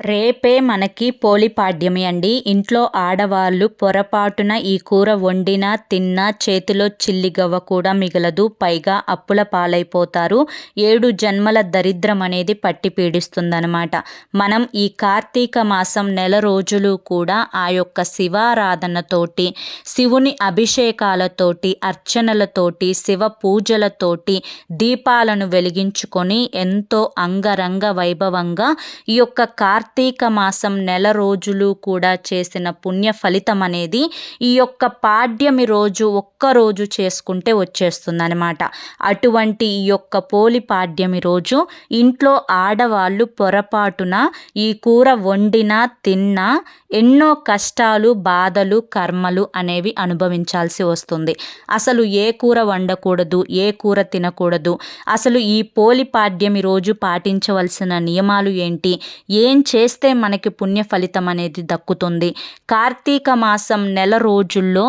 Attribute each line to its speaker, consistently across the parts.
Speaker 1: రేపే మనకి పోలిపాడ్యమి అండి. ఇంట్లో ఆడవాళ్ళు పొరపాటున ఈ కూర వండినా తిన్నా చేతిలో చిల్లిగవ్వ కూడా మిగలదు. పైగా అప్పుల పాలైపోతారు. ఏడు జన్మల దరిద్రం అనేది పట్టి పీడిస్తుందనమాట మనం ఈ కార్తీక మాసం నెల రోజులు కూడా ఆ యొక్క శివారాధనతోటి శివుని అభిషేకాలతోటి అర్చనలతోటి శివ పూజలతోటి దీపాలను వెలిగించుకొని ఎంతో అంగరంగ వైభవంగా ఈ యొక్క కార్తీక కార్తీక మాసం నెల రోజులు కూడా చేసిన పుణ్య ఫలితం అనేది ఈ యొక్క పాడ్యమి రోజు ఒక్క రోజు చేసుకుంటే వచ్చేస్తుందనమాట అటువంటి ఈ యొక్క పోలి పాడ్యమి రోజు ఇంట్లో ఆడవాళ్ళు పొరపాటున ఈ కూర వండినా తిన్నా ఎన్నో కష్టాలు బాధలు కర్మలు అనేవి అనుభవించాల్సి వస్తుంది. అసలు ఏ కూర వండకూడదు ఏ కూర తినకూడదు అసలు ఈ పోలి పాడ్యమి రోజు పాటించవలసిన నియమాలు ఏంటి ఏం చేస్తే మనకి పుణ్య ఫలితం అనేది దక్కుతుంది. కార్తీక మాసం నెల రోజుల్లో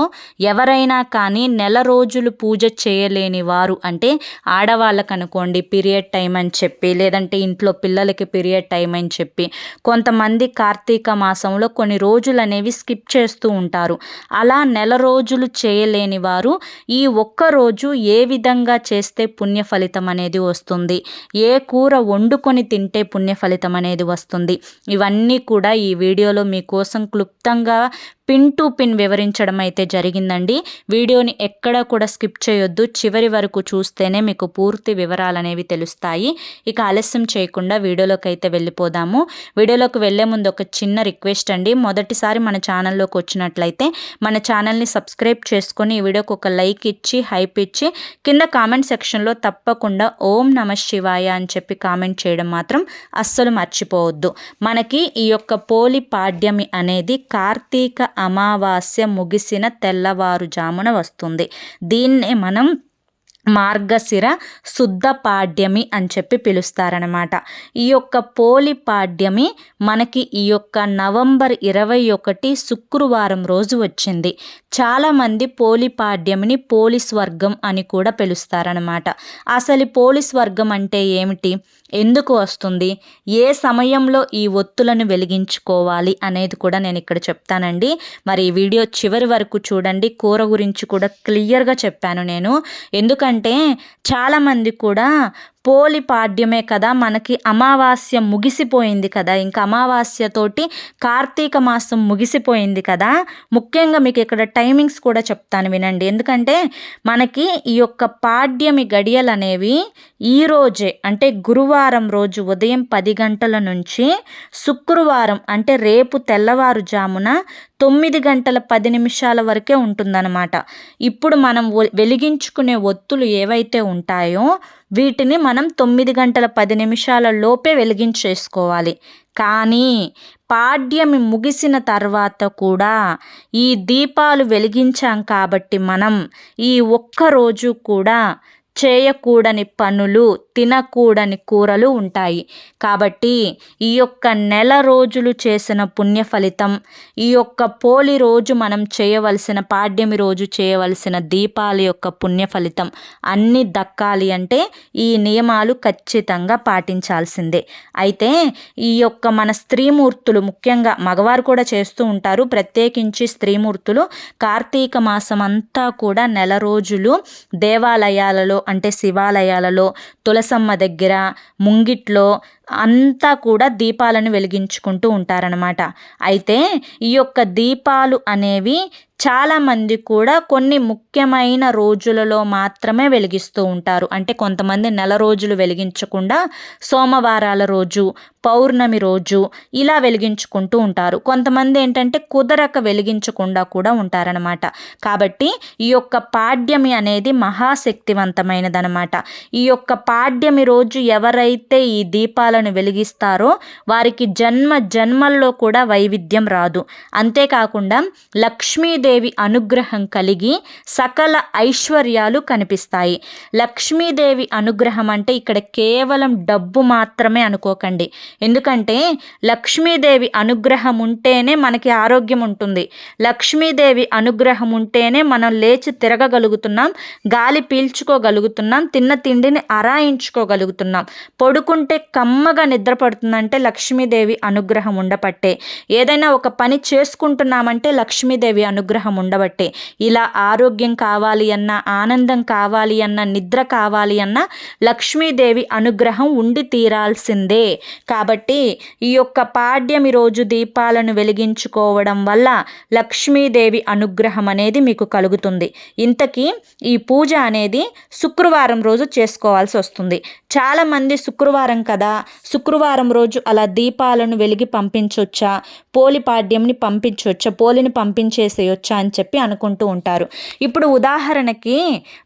Speaker 1: ఎవరైనా కానీ నెల రోజులు పూజ చేయలేని వారు అంటే ఆడవాళ్ళకు అనుకోండి పీరియడ్ టైం అని చెప్పి లేదంటే ఇంట్లో పిల్లలకి పీరియడ్ టైం అని చెప్పి కొంతమంది కార్తీక మాసంలో కొన్ని రోజులు అనేవి స్కిప్ చేస్తూ ఉంటారు. అలా నెల రోజులు చేయలేని వారు ఈ ఒక్క రోజు ఏ విధంగా చేస్తే పుణ్య ఫలితం అనేది వస్తుంది? ఏ కూర వండుకొని తింటే పుణ్య ఫలితం అనేది వస్తుంది? ఇవన్నీ కూడా ఈ వీడియోలో మీకోసం క్లుప్తంగా పిన్ టు పిన్ వివరించడం అయితే జరిగిందండి. వీడియోని ఎక్కడా కూడా స్కిప్ చేయొద్దు. చివరి వరకు చూస్తేనే మీకు పూర్తి వివరాలు అనేవి తెలుస్తాయి. ఇక ఆలస్యం చేయకుండా వీడియోలోకి అయితే వెళ్ళిపోదాము. వీడియోలోకి వెళ్ళే ముందు ఒక చిన్న రిక్వెస్ట్ అండి. మొదటిసారి మన ఛానల్లోకి వచ్చినట్లయితే మన ఛానల్ని సబ్స్క్రైబ్ చేసుకొని ఈ వీడియోకి ఒక లైక్ ఇచ్చి హైప్ ఇచ్చి కింద కామెంట్ సెక్షన్లో తప్పకుండా ఓం నమ శివాయ అని చెప్పి కామెంట్ చేయడం మాత్రం అస్సలు మర్చిపోవద్దు. మనకి ఈ యొక్క పోలి పాడ్యమి అనేది కార్తీక అమావాస్య ముగిసిన తెల్లవారుజామున వస్తుంది. దీన్నే మనం మార్గశిర శుద్ధ పాడ్యమి అని చెప్పి పిలుస్తారనమాట ఈ యొక్క పోలి పాడ్యమి మనకి ఈ యొక్క నవంబర్ ఇరవై ఒకటి శుక్రవారం రోజు వచ్చింది. చాలామంది పోలి పాడ్యమిని పోలీస్ వర్గం అని కూడా పిలుస్తారనమాట అసలు పోలీస్ వర్గం అంటే ఏమిటి? ఎందుకు వస్తుంది? ఏ సమయంలో ఈ ఒత్తులను వెలిగించుకోవాలి అనేది కూడా నేను ఇక్కడ చెప్తానండి. మరి ఈ వీడియో చివరి వరకు చూడండి. కూర గురించి కూడా క్లియర్గా చెప్పాను నేను. ఎందుకంటే చాలామంది కూడా పోలి పాడ్యమే కదా మనకి అమావాస్య ముగిసిపోయింది కదా. ఇంకా అమావాస్యతోటి కార్తీక మాసం ముగిసిపోయింది కదా. ముఖ్యంగా మీకు ఇక్కడ టైమింగ్స్ కూడా చెప్తాను వినండి. ఎందుకంటే మనకి ఈ యొక్క పాడ్యమి గడియలు అనేవి ఈరోజే అంటే గురువారం రోజు ఉదయం పది గంటల నుంచి శుక్రవారం అంటే రేపు తెల్లవారుజామున తొమ్మిది గంటల పది నిమిషాల వరకే ఉంటుందన్నమాట. ఇప్పుడు మనం వెలిగించుకునే ఒత్తులు ఏవైతే ఉంటాయో వీటిని మనం తొమ్మిది గంటల పది నిమిషాల లోపే వెలిగించేసుకోవాలి. కానీ పాడ్యమి ముగిసిన తర్వాత కూడా ఈ దీపాలు వెలిగించాం కాబట్టి మనం ఈ ఒక్కరోజు కూడా చేయకూడని పనులు తినకూడని కూరలు ఉంటాయి. కాబట్టి ఈ యొక్క నెల రోజులు చేసిన పుణ్య ఫలితం ఈ యొక్క పోలి రోజు మనం చేయవలసిన పాడ్యమి రోజు చేయవలసిన దీపాల యొక్క పుణ్య ఫలితం అన్నీ దక్కాలి అంటే ఈ నియమాలు ఖచ్చితంగా పాటించాల్సిందే. అయితే ఈ యొక్క మన స్త్రీమూర్తులు ముఖ్యంగా మగవారు కూడా చేస్తూ ఉంటారు ప్రత్యేకించి స్త్రీమూర్తులు కార్తీక మాసం అంతా కూడా నెల రోజులు దేవాలయాలలో అంటే శివాలయాలలో తులసి తులసమ్మ దగ్గర ముంగిట్లో అంతా కూడా దీపాలను వెలిగించుకుంటూ ఉంటారనమాట అయితే ఈ యొక్క దీపాలు అనేవి చాలామంది కూడా కొన్ని ముఖ్యమైన రోజులలో మాత్రమే వెలిగిస్తూ ఉంటారు. అంటే కొంతమంది నెల రోజులు వెలిగించకుండా సోమవారాల రోజు పౌర్ణమి రోజు ఇలా వెలిగించుకుంటూ ఉంటారు. కొంతమంది ఏంటంటే కుదరక వెలిగించకుండా కూడా ఉంటారనమాట కాబట్టి ఈ యొక్క పాడ్యమి అనేది మహాశక్తివంతమైనదనమాట ఈ యొక్క పాడ్యమి రోజు ఎవరైతే ఈ దీపాలను వెలిగిస్తారో వారికి జన్మ జన్మల్లో కూడా వైవిధ్యం రాదు. అంతేకాకుండా లక్ష్మీదేవి అనుగ్రహం కలిగి సకల ఐశ్వర్యాలు కనిపిస్తాయి. లక్ష్మీదేవి అనుగ్రహం అంటే ఇక్కడ కేవలం డబ్బు మాత్రమే అనుకోకండి. ఎందుకంటే లక్ష్మీదేవి అనుగ్రహం ఉంటేనే మనకి ఆరోగ్యం ఉంటుంది. లక్ష్మీదేవి అనుగ్రహం ఉంటేనే మనం లేచి తిరగగలుగుతున్నాం గాలి పీల్చుకోగలుగుతున్నాం తిన్న తిండిని అరాయించుకోగలుగుతున్నాం పడుకుంటే కమ్మ కమ్మగా నిద్రపడుతుందంటే లక్ష్మీదేవి అనుగ్రహం ఉండబట్టే. ఏదైనా ఒక పని చేసుకుంటున్నామంటే లక్ష్మీదేవి అనుగ్రహం ఉండబట్టే. ఇలా ఆరోగ్యం కావాలి అన్న ఆనందం కావాలి అన్న నిద్ర కావాలి అన్న లక్ష్మీదేవి అనుగ్రహం ఉండి తీరాల్సిందే. కాబట్టి ఈ యొక్క పాడ్యమి రోజు దీపాలను వెలిగించుకోవడం వల్ల లక్ష్మీదేవి అనుగ్రహం అనేది మీకు కలుగుతుంది. ఇంతకీ ఈ పూజ అనేది శుక్రవారం రోజు చేసుకోవాల్సి వస్తుంది. చాలామంది శుక్రవారం కదా శుక్రవారం రోజు అలా దీపాలను వెలిగి పంపించొచ్చా? పోలి పాడ్యంని పంపించవచ్చా పోలిని పంపించేసేయొచ్చా అని చెప్పి అనుకుంటూ ఉంటారు. ఇప్పుడు ఉదాహరణకి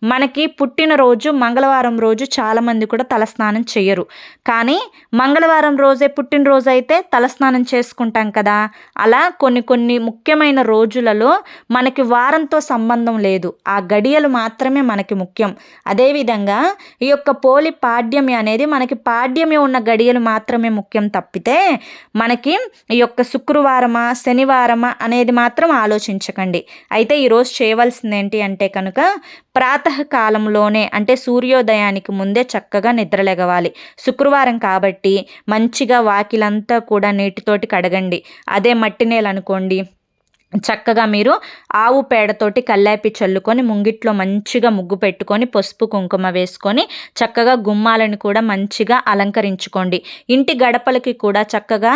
Speaker 1: మనకి పుట్టినరోజు మంగళవారం రోజు చాలామంది కూడా తలస్నానం చేయరు కానీ మంగళవారం రోజే పుట్టినరోజు అయితే తలస్నానం చేసుకుంటాం కదా? అలా కొన్ని కొన్ని ముఖ్యమైన రోజులలో మనకి వారంతో సంబంధం లేదు. ఆ గడియలు మాత్రమే మనకి ముఖ్యం. అదేవిధంగా ఈ యొక్క పోలి పాడ్యమి అనేది మనకి పాడ్యమి ఉన్న గడి గడియలు మాత్రమే ముఖ్యం తప్పితే మనకి ఈ యొక్క శుక్రవారమా శనివారమా అనేది మాత్రం ఆలోచించకండి. అయితే ఈరోజు చేయవలసింది ఏంటి అంటే కనుక ప్రాతకాలంలోనే అంటే సూర్యోదయానికి ముందే చక్కగా నిద్రలెగవాలి శుక్రవారం కాబట్టి మంచిగా వాకిలంతా కూడా నీటితోటి కడగండి. అదే మట్టి నేల అనుకోండి చక్కగా మీరు ఆవు పేడతోటి కల్లాపి చల్లుకొని ముంగిట్లో మంచిగా ముగ్గు పెట్టుకొని పసుపు కుంకుమ వేసుకొని చక్కగా గుమ్మాలను కూడా మంచిగా అలంకరించుకోండి. ఇంటి గడపలకి కూడా చక్కగా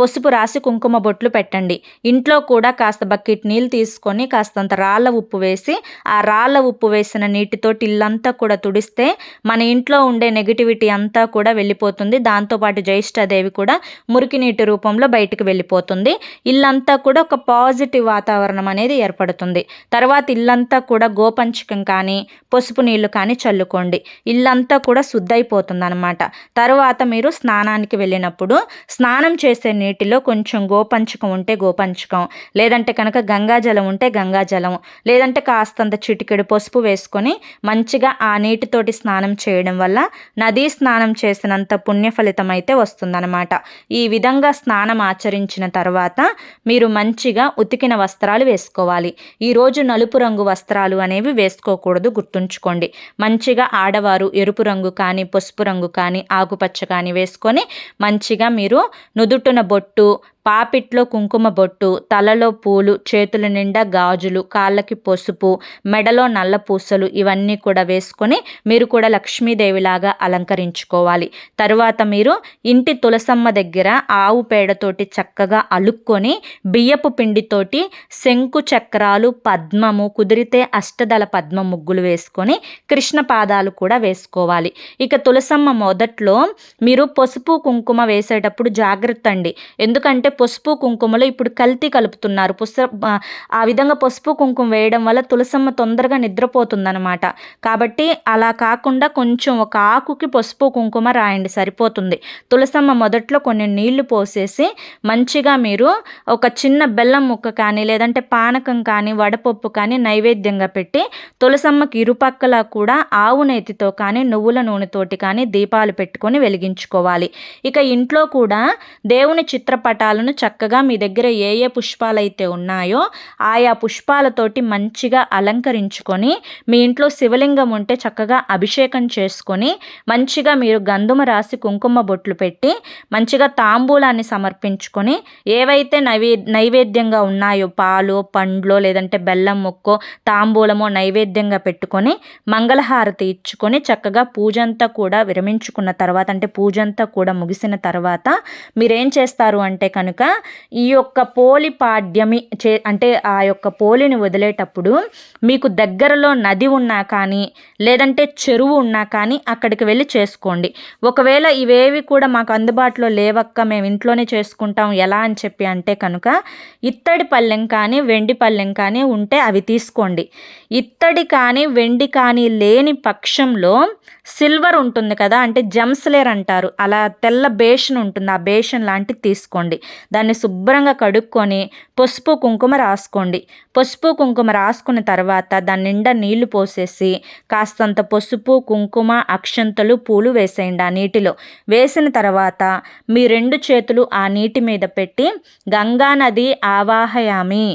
Speaker 1: పసుపు రాసి కుంకుమ బొట్లు పెట్టండి. ఇంట్లో కూడా కాస్త బకెట్ నీళ్ళు తీసుకొని కాస్తంత రాళ్ళ ఉప్పు వేసి ఆ రాళ్ళ ఉప్పు వేసిన నీటితోటి ఇల్లంతా కూడా తుడిస్తే మన ఇంట్లో ఉండే నెగిటివిటీ అంతా కూడా వెళ్ళిపోతుంది. దాంతోపాటు జ్యేష్ఠదేవి కూడా మురికి నీటి రూపంలో బయటకు వెళ్ళిపోతుంది. ఇల్లంతా కూడా ఒక పాజిటివ్ పాజిటివ్ వాతావరణం అనేది ఏర్పడుతుంది. తర్వాత ఇల్లంతా కూడా గోపంచకం కానీ పసుపు నీళ్ళు కానీ చల్లుకోండి. ఇల్లంతా కూడా శుద్ధైపోతుంది అనమాట తర్వాత మీరు స్నానానికి వెళ్ళినప్పుడు స్నానం చేసే నీటిలో కొంచెం గోపంచకం ఉంటే గోపంచకం లేదంటే కనుక గంగాజలం ఉంటే గంగాజలం లేదంటే కాస్తంత చిటికెడు పసుపు వేసుకొని మంచిగా ఆ నీటితోటి స్నానం చేయడం వల్ల నదీ స్నానం చేసినంత పుణ్య ఫలితం అయితే వస్తుందన్నమాట. ఈ విధంగా స్నానం ఆచరించిన తర్వాత మీరు మంచిగా ఉతికి ఉతికిన వస్త్రాలు వేసుకోవాలి. ఈరోజు నలుపు రంగు వస్త్రాలు అనేవి వేసుకోకూడదు గుర్తుంచుకోండి. మంచిగా ఆడవారు ఎరుపు రంగు కానీ పసుపు రంగు కానీ ఆకుపచ్చ కానీ వేసుకొని మంచిగా మీరు నుదుటున బొట్టు పాపిట్లో కుంకుమ బొట్టు తలలో పూలు చేతుల నిండా గాజులు కాళ్ళకి పసుపు మెడలో నల్ల పూసలు ఇవన్నీ కూడా వేసుకొని మీరు కూడా లక్ష్మీదేవిలాగా అలంకరించుకోవాలి. తరువాత మీరు ఇంటి తులసమ్మ దగ్గర ఆవు పేడతోటి చక్కగా అలుక్కొని బియ్యపు పిండితోటి శంకు చక్రాలు పద్మము కుదిరితే అష్టదళ పద్మ ముగ్గులు వేసుకొని కృష్ణ పాదాలు కూడా వేసుకోవాలి. ఇక తులసమ్మ మొదట్లో మీరు పసుపు కుంకుమ వేసేటప్పుడు జాగ్రత్త అండి. ఎందుకంటే పసుపు కుంకుమలో ఇప్పుడు కల్తీ కలుపుతున్నారు. పుస ఆ విధంగా పసుపు కుంకుమ వేయడం వల్ల తులసమ్మ తొందరగా నిద్రపోతుందనమాట కాబట్టి అలా కాకుండా కొంచెం ఒక ఆకుకి పసుపు కుంకుమ రాయండి సరిపోతుంది. తులసమ్మ మొదట్లో కొన్ని నీళ్ళు పోసేసి మంచిగా మీరు ఒక చిన్న బెల్లం ముక్క కానీ లేదంటే పానకం కానీ వడపప్పు కానీ నైవేద్యంగా పెట్టి తులసమ్మకి ఇరుపక్కల కూడా ఆవు నేతితో కానీ నువ్వుల నూనెతోటి కానీ దీపాలు పెట్టుకొని వెలిగించుకోవాలి. ఇక ఇంట్లో కూడా దేవుని చిత్రపటాలను పుష్పాలను చక్కగా మీ దగ్గర ఏ ఏ పుష్పాలైతే ఉన్నాయో ఆయా పుష్పాలతోటి మంచిగా అలంకరించుకొని మీ ఇంట్లో శివలింగం ఉంటే చక్కగా అభిషేకం చేసుకొని మంచిగా మీరు గంధుమ రాసి కుంకుమ బొట్లు పెట్టి మంచిగా తాంబూలాన్ని సమర్పించుకొని ఏవైతే నైవే నైవేద్యంగా ఉన్నాయో పాలు పండ్లో లేదంటే బెల్లం ముక్కో తాంబూలమో నైవేద్యంగా పెట్టుకొని మంగళహారతి ఇచ్చుకొని చక్కగా పూజ అంతా కూడా విరమించుకున్న తర్వాత అంటే పూజ అంతా కూడా ముగిసిన తర్వాత మీరేం చేస్తారు అంటే కనుక కనుక ఈ యొక్క పోలి పాడ్యమి చే అంటే ఆ యొక్క పోలిని వదిలేటప్పుడు మీకు దగ్గరలో నది ఉన్నా కానీ లేదంటే చెరువు ఉన్నా కానీ అక్కడికి వెళ్ళి చేసుకోండి. ఒకవేళ ఇవేవి కూడా మాకు అందుబాటులో లేవక్క మేము ఇంట్లోనే చేసుకుంటాం ఎలా అని చెప్పి అంటే కనుక ఇత్తడి పల్లెం కానీ వెండి పల్లెం కానీ ఉంటే అవి తీసుకోండి. ఇత్తడి కానీ వెండి కానీ లేని పక్షంలో సిల్వర్ ఉంటుంది కదా అంటే జమ్స్లేర్ అంటారు. అలా తెల్ల బేషన్ ఉంటుంది ఆ బేషన్ లాంటిది తీసుకోండి. దాన్ని శుభ్రంగా కడుక్కొని పసుపు కుంకుమ రాసుకోండి. పసుపు కుంకుమ రాసుకున్న తర్వాత దాని నిండా నీళ్ళు పోసేసి కాస్తంత పసుపు కుంకుమ అక్షంతలు పూలు వేసేయండి ఆ నీటిలో. వేసిన తర్వాత మీ రెండు చేతులు ఆ నీటి మీద పెట్టి గంగానది ఆవాహయామి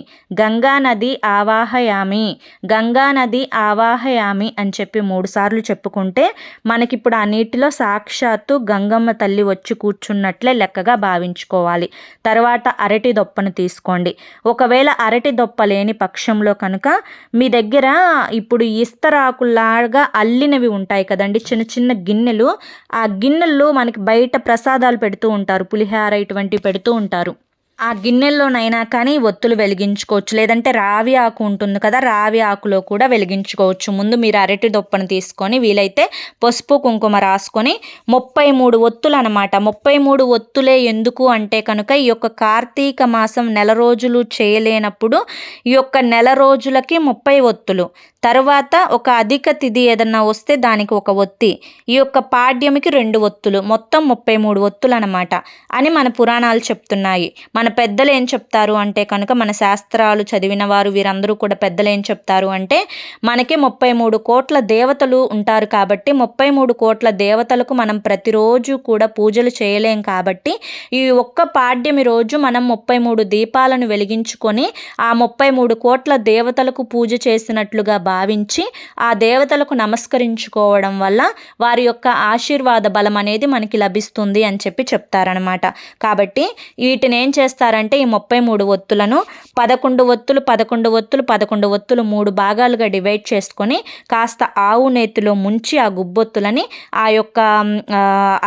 Speaker 1: గంగానది ఆవాహయామి గంగానది ఆవాహయామి అని చెప్పి మూడుసార్లు చెప్పుకుంటే మనకిప్పుడు ఆ నీటిలో సాక్షాత్తు గంగమ్మ తల్లి వచ్చి కూర్చున్నట్లే లెక్కగా భావించుకోవాలి. తర్వాత అరటి దొప్పను తీసుకోండి. ఒకవేళ అరటి దొప్ప లేని పక్షంలో కనుక మీ దగ్గర ఇప్పుడు ఇస్తరాకులాగా అల్లినవి ఉంటాయి కదండి. చిన్న చిన్న గిన్నెలు ఆ గిన్నెల్లో మనకి బయట ప్రసాదాలు పెడుతూ ఉంటారు. పులిహార ఇటువంటివి పెడుతూ ఉంటారు. ఆ గిన్నెల్లోనైనా కానీ ఒత్తులు వెలిగించుకోవచ్చు. లేదంటే రావి ఆకు ఉంటుంది కదా రావి ఆకులో కూడా వెలిగించుకోవచ్చు. ముందు మీరు అరటి దొప్పను తీసుకొని వీలైతే పసుపు కుంకుమ రాసుకొని ముప్పై మూడు ఒత్తులు అనమాట ముప్పై మూడు ఒత్తులే ఎందుకు అంటే కనుక ఈ యొక్క కార్తీక మాసం నెల రోజులు చేయలేనప్పుడు ఈ యొక్క నెల రోజులకి ముప్పై ఒత్తులు. తర్వాత ఒక అధిక తిథి ఏదన్నా వస్తే దానికి ఒక ఒత్తి. ఈ యొక్క పాడ్యమికి రెండు ఒత్తులు. మొత్తం ముప్పై మూడు ఒత్తులు అనమాట అని మన పురాణాలు చెప్తున్నాయి. మన పెద్దలు ఏం చెప్తారు అంటే కనుక మన శాస్త్రాలు చదివిన వారు వీరందరూ కూడా పెద్దలు ఏం చెప్తారు అంటే మనకి ముప్పై మూడు కోట్ల దేవతలు ఉంటారు కాబట్టి ముప్పై మూడు కోట్ల దేవతలకు మనం ప్రతిరోజు కూడా పూజలు చేయలేం కాబట్టి ఈ ఒక్క పాడ్యమి రోజు మనం ముప్పై మూడు దీపాలను వెలిగించుకొని ఆ ముప్పై మూడు కోట్ల దేవతలకు పూజ చేసినట్లుగా భావించి ఆ దేవతలకు నమస్కరించుకోవడం వల్ల వారి యొక్క ఆశీర్వాద బలం అనేది మనకి లభిస్తుంది అని చెప్పి చెప్తారనమాట కాబట్టి వీటిని ఏం చేస్తారంటే ఈ ముప్పై మూడు ఒత్తులను పదకొండు ఒత్తులు పదకొండు ఒత్తులు పదకొండు ఒత్తులు మూడు భాగాలుగా డివైడ్ చేసుకొని కాస్త ఆవు నేతిలో ముంచి ఆ గుబ్బొత్తులని ఆ యొక్క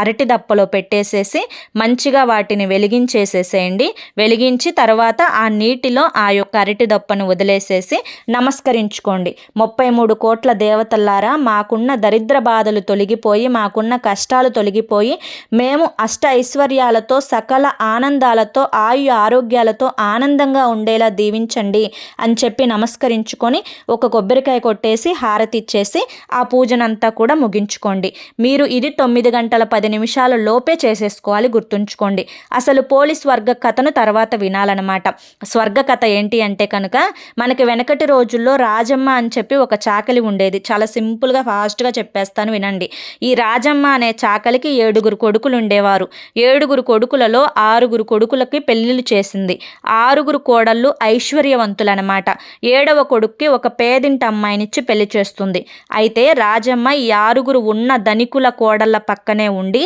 Speaker 1: అరటి దప్పలో పెట్టేసేసి మంచిగా వాటిని వెలిగించేసేసేయండి. వెలిగించి తర్వాత ఆ నీటిలో ఆ యొక్క అరటి దప్పను వదిలేసేసి నమస్కరించుకోండి. ముప్పై మూడు కోట్ల దేవతల్లారా మాకున్న దరిద్ర బాధలు తొలగిపోయి మాకున్న కష్టాలు తొలగిపోయి మేము అష్ట ఐశ్వర్యాలతో సకల ఆనందాలతో ఆ ఆయు ఆరోగ్యాలతో ఆనందంగా ఉండేలా దీవించండి అని చెప్పి నమస్కరించుకొని ఒక కొబ్బరికాయ కొట్టేసి హారతి ఇచ్చేసి ఆ పూజనంతా కూడా ముగించుకోండి. మీరు ఇది తొమ్మిది గంటల పది నిమిషాల లోపే చేసేసుకోవాలి గుర్తుంచుకోండి. అసలు పోలీస్ స్వర్గ కథను తర్వాత వినాలన్నమాట. స్వర్గ కథ ఏంటి అంటే కనుక మనకి వెనకటి రోజుల్లో రాజమ్మ అని చెప్పి ఒక చాకలి ఉండేది. చాలా సింపుల్గా ఫాస్ట్గా చెప్పేస్తాను వినండి. ఈ రాజమ్మ అనే చాకలికి ఏడుగురు కొడుకులు ఉండేవారు. ఏడుగురు కొడుకులలో ఆరుగురు కొడుకులకి పెళ్ళిళ్ళు చేసింది. ఆరుగురు కోడళ్ళు ఐశ్వర్యవంతులనమాట. ఏడవ కొడుక్కి ఒక పేదింటి అమ్మాయినిచ్చి పెళ్ళి చేస్తుంది. అయితే రాజమ్మ ఈ ఆరుగురు ఉన్న ధనికుల కోడళ్ళ పక్కనే ఉండి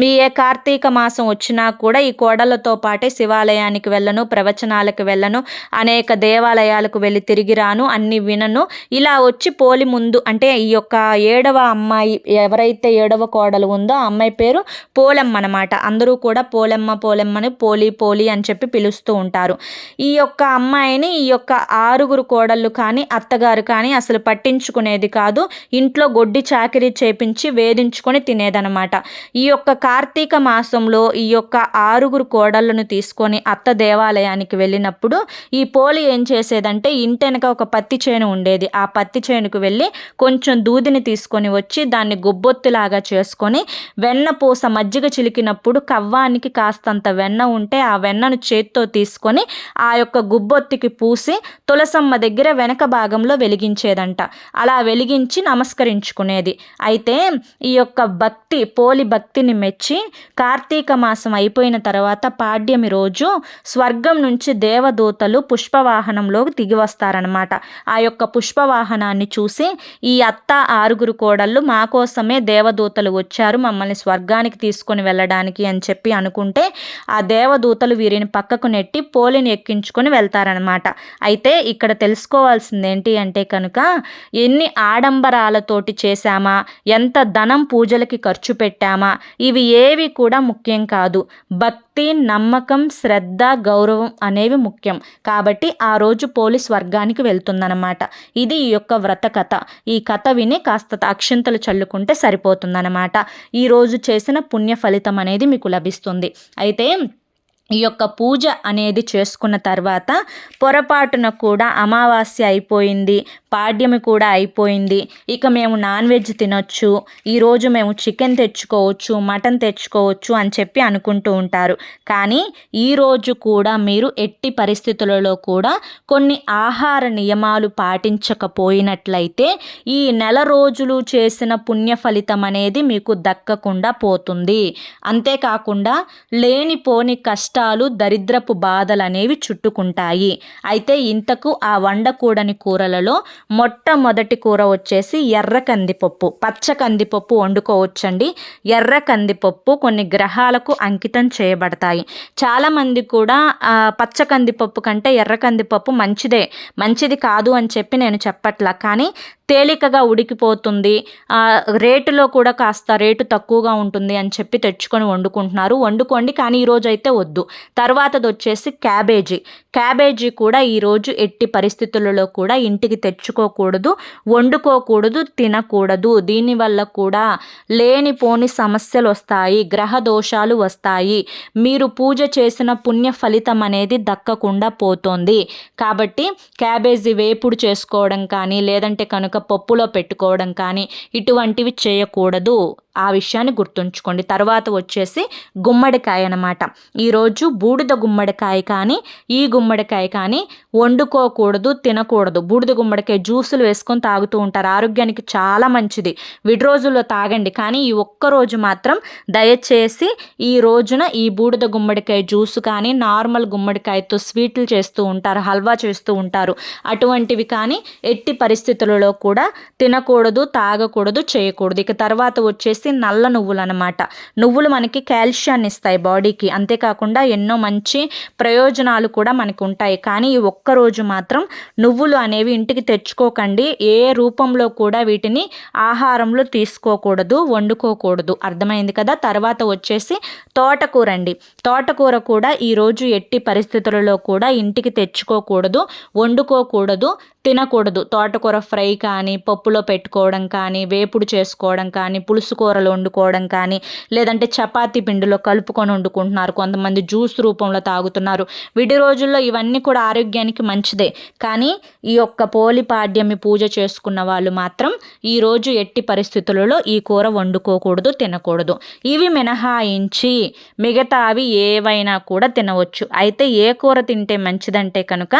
Speaker 1: మీ ఏ కార్తీక మాసం వచ్చినా కూడా ఈ కోడళ్ళతో పాటే శివాలయానికి వెళ్ళను ప్రవచనాలకు వెళ్ళను అనేక దేవాలయాలకు వెళ్ళి తిరిగి రాను అన్ని వినను. ఇలా వచ్చి పోలి ముందు అంటే ఈ యొక్క ఏడవ అమ్మాయి ఎవరైతే ఏడవ కోడలు ఉందో ఆ అమ్మాయి పేరు పోలెమ్మ అనమాట అందరూ కూడా పోలెమ్మ పోలెమ్మని పోలి పోలి అని చెప్పి పిలుస్తూ ఉంటారు. ఈ యొక్క అమ్మాయిని ఈ యొక్క ఆరుగురు కోడళ్ళు కానీ అత్తగారు కానీ అసలు పట్టించుకునేది కాదు. ఇంట్లో గొడ్డి చాకరీ చేపించి వేధించుకొని తినేదనమాట ఈ యొక్క కార్తీక మాసంలో ఈ యొక్క ఆరుగురు కోడళ్ళను తీసుకొని అత్త దేవాలయానికి వెళ్ళినప్పుడు ఈ పోలి ఏం చేసేదంటే ఇంటెనక ఒక పత్తి చేను ఉండేది. ఆ పత్తి చేనుకు వెళ్ళి కొంచెం దూదిని తీసుకొని వచ్చి దాన్ని గొబ్బొత్తిలాగా చేసుకొని వెన్న పూస మజ్జిగ చిలికినప్పుడు కవ్వానికి కాస్తంత వెన్న ఉంటే ఆ వెన్న వెన్నను చేత్తో తీసుకొని ఆ యొక్క గుబ్బొత్తికి పూసి తులసమ్మ దగ్గర వెనక భాగంలో వెలిగించేదంట. అలా వెలిగించి నమస్కరించుకునేది. అయితే ఈ యొక్క భక్తి పోలి భక్తిని మెచ్చి కార్తీక మాసం అయిపోయిన తర్వాత పాడ్యమి రోజు స్వర్గం నుంచి దేవదూతలు పుష్పవాహనంలోకి దిగి వస్తారనమాట ఆ యొక్క పుష్పవాహనాన్ని చూసి ఈ అత్త ఆరుగురు కోడళ్ళు మా కోసమే దేవదూతలు వచ్చారు మమ్మల్ని స్వర్గానికి తీసుకొని వెళ్ళడానికి అని చెప్పి అనుకుంటే ఆ దేవదూతలు వీరిని పక్కకు నెట్టి పోలిని ఎక్కించుకొని వెళ్తారనమాట అయితే ఇక్కడ తెలుసుకోవాల్సింది ఏంటి అంటే కనుక ఎన్ని ఆడంబరాలతోటి చేశామా? ఎంత ధనం పూజలకి ఖర్చు పెట్టామా? ఇవి ఏవి కూడా ముఖ్యం కాదు. భక్తి నమ్మకం శ్రద్ధ గౌరవం అనేవి ముఖ్యం. కాబట్టి ఆ రోజు పోలీస్ వర్గానికి వెళ్తుందనమాట ఇది ఈ యొక్క వ్రత కథ. ఈ కథ విని కాస్త అక్షింతలు చల్లుకుంటే సరిపోతుందనమాట ఈరోజు చేసిన పుణ్య ఫలితం అనేది మీకు లభిస్తుంది. అయితే ఈ యొక్క పూజ అనేది చేసుకున్న తర్వాత పొరపాటున కూడా అమావాస్య అయిపోయింది పాడ్యమి కూడా అయిపోయింది. ఇక మేము నాన్ వెజ్ తినొచ్చు ఈరోజు మేము చికెన్ తెచ్చుకోవచ్చు మటన్ తెచ్చుకోవచ్చు అని చెప్పి అనుకుంటూ ఉంటారు. కానీ ఈరోజు కూడా మీరు ఎట్టి పరిస్థితులలో కూడా కొన్ని ఆహార నియమాలు పాటించకపోయినట్లయితే ఈ నెల రోజులు చేసిన పుణ్య ఫలితం అనేది మీకు దక్కకుండా పోతుంది. అంతేకాకుండా లేనిపోని కష్టాలు దరిద్రపు బాధలు అనేవి చుట్టుకుంటాయి. అయితే ఇంతకు ఆ వండకూడని కూరలలో మొట్టమొదటి కూర వచ్చేసి ఎర్ర కందిపప్పు. పచ్చ కందిపప్పు వండుకోవచ్చండి. ఎర్ర కందిపప్పు కొన్ని గ్రహాలకు అంకితం చేయబడతాయి. చాలామంది కూడా పచ్చ కందిపప్పు కంటే ఎర్ర కందిపప్పు మంచిదే. మంచిది కాదు అని చెప్పి నేను చెప్పట్లా. కానీ తేలికగా ఉడికిపోతుంది. రేటులో కూడా కాస్త రేటు తక్కువగా ఉంటుంది అని చెప్పి తెచ్చుకొని వండుకుంటున్నారు. వండుకోండి కానీ ఈరోజు అయితే వద్దు. తర్వాతది వచ్చేసి క్యాబేజీ. క్యాబేజీ కూడా ఈరోజు ఎట్టి పరిస్థితులలో కూడా ఇంటికి తెచ్చుకోకూడదు వండుకోకూడదు తినకూడదు. దీనివల్ల కూడా లేనిపోని సమస్యలు వస్తాయి గ్రహ దోషాలు వస్తాయి. మీరు పూజ చేసిన పుణ్య ఫలితం అనేది దక్కకుండా పోతుంది. కాబట్టి క్యాబేజీ వేపుడు చేసుకోవడం కానీ లేదంటే కనుక పప్పులో పెట్టుకోవడం కానీ ఇటువంటివి చేయకూడదు. ఆ విషయాన్ని గుర్తుంచుకోండి. తర్వాత వచ్చేసి గుమ్మడికాయ అనమాట ఈరోజు బూడిద గుమ్మడికాయ కానీ ఈ గుమ్మడికాయ కానీ వండుకోకూడదు తినకూడదు. బూడిద గుమ్మడికాయ జ్యూసులు వేసుకొని తాగుతూ ఉంటారు. ఆరోగ్యానికి చాలా మంచిది. విడి రోజుల్లో తాగండి. కానీ ఈ ఒక్క రోజు మాత్రం దయచేసి ఈ రోజున ఈ బూడిద గుమ్మడికాయ జ్యూస్ కానీ నార్మల్ గుమ్మడికాయతో స్వీట్లు చేస్తూ ఉంటారు హల్వా చేస్తూ ఉంటారు. అటువంటివి కానీ ఎట్టి పరిస్థితులలో కూడా తినకూడదు తాగకూడదు చేయకూడదు. ఇక తర్వాత వచ్చేసి వచ్చేసి నల్ల నువ్వులు అనమాట నువ్వులు మనకి కాల్షియాన్ని ఇస్తాయి బాడీకి. అంతేకాకుండా ఎన్నో మంచి ప్రయోజనాలు కూడా మనకు ఉంటాయి కానీ ఈ ఒక్కరోజు మాత్రం నువ్వులు అనేవి ఇంటికి తెచ్చుకోకండి. ఏ రూపంలో కూడా వీటిని ఆహారంలో తీసుకోకూడదు వండుకోకూడదు. అర్థమైంది కదా? తర్వాత వచ్చేసి తోటకూర అండి తోటకూర కూడా ఈరోజు ఎట్టి పరిస్థితులలో కూడా ఇంటికి తెచ్చుకోకూడదు వండుకోకూడదు తినకూడదు. తోటకూర ఫ్రై కానీ పప్పులో పెట్టుకోవడం కానీ వేపుడు చేసుకోవడం కానీ పులుసు కూరలు వండుకోవడం కానీ లేదంటే చపాతీ పిండిలో కలుపుకొని వండుకుంటున్నారు. కొంతమంది జ్యూస్ రూపంలో తాగుతున్నారు. విడి రోజుల్లో ఇవన్నీ కూడా ఆరోగ్యానికి మంచిదే. కానీ ఈ యొక్క పోలిపాడ్యమి పూజ చేసుకున్న వాళ్ళు మాత్రం ఈరోజు ఎట్టి పరిస్థితులలో ఈ కూర వండుకోకూడదు తినకూడదు. ఇవి మినహాయించి మిగతావి ఏవైనా కూడా తినవచ్చు. అయితే ఏ కూర తింటే మంచిదంటే కనుక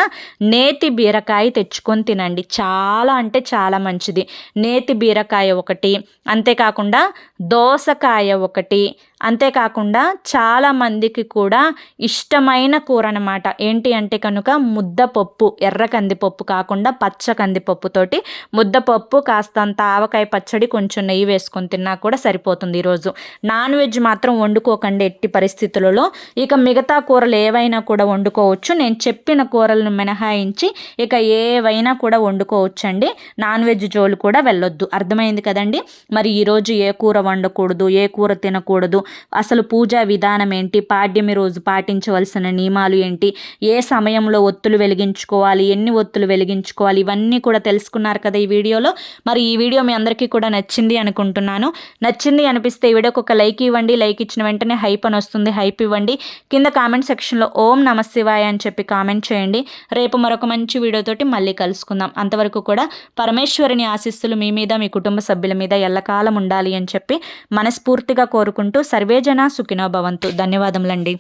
Speaker 1: నేతి బీరకాయ తెచ్చుకొని తినండి. చాలా అంటే చాలా మంచిది. నేతి బీరకాయ ఒకటి అంతేకాకుండా దోసకాయ ఒకటి అంతేకాకుండా చాలామందికి కూడా ఇష్టమైన కూర అనమాట ఏంటి అంటే కనుక ముద్దపప్పు ఎర్ర కందిపప్పు కాకుండా పచ్చ కందిపప్పుతోటి ముద్దపప్పు కాస్తంత ఆవకాయ పచ్చడి కొంచెం నెయ్యి వేసుకొని తిన్నా కూడా సరిపోతుంది ఈరోజు. నాన్ వెజ్ మాత్రం వండుకోకండి ఎట్టి పరిస్థితులలో. ఇక మిగతా కూరలు ఏవైనా కూడా వండుకోవచ్చు. నేను చెప్పిన కూరలను మినహాయించి ఇక ఏవైనా కూడా వండుకోవచ్చండి. నాన్ వెజ్ జోలు కూడా వెళ్ళొద్దు. అర్థమైంది కదండి? మరి ఈరోజు ఏ కూర వండకూడదు ఏ కూర తినకూడదు అసలు పూజా విధానం ఏంటి? పాడ్యమి రోజు పాటించవలసిన నియమాలు ఏంటి? ఏ సమయంలో ఒత్తులు వెలిగించుకోవాలి? ఎన్ని ఒత్తులు వెలిగించుకోవాలి? ఇవన్నీ కూడా తెలుసుకున్నారు కదా ఈ వీడియోలో. మరి ఈ వీడియో మీ అందరికీ కూడా నచ్చింది అనుకుంటున్నాను. నచ్చింది అనిపిస్తే ఈ వీడియోకి ఒక లైక్ ఇవ్వండి. లైక్ ఇచ్చిన వెంటనే హైప్ అని వస్తుంది. హైప్ ఇవ్వండి. కింద కామెంట్ సెక్షన్లో ఓం నమశివాయ అని చెప్పి కామెంట్ చేయండి. రేపు మరొక మంచి వీడియోతోటి మళ్ళీ కలుసుకుందాం. అంతవరకు కూడా పరమేశ్వరుని ఆశిస్సులు మీ మీద మీ కుటుంబ సభ్యుల మీద ఎల్లకాలం ఉండాలి అని చెప్పి మనస్ఫూర్తిగా కోరుకుంటూ సర్వేజన సుఖినో భవంతు. ధన్యవాదములండి.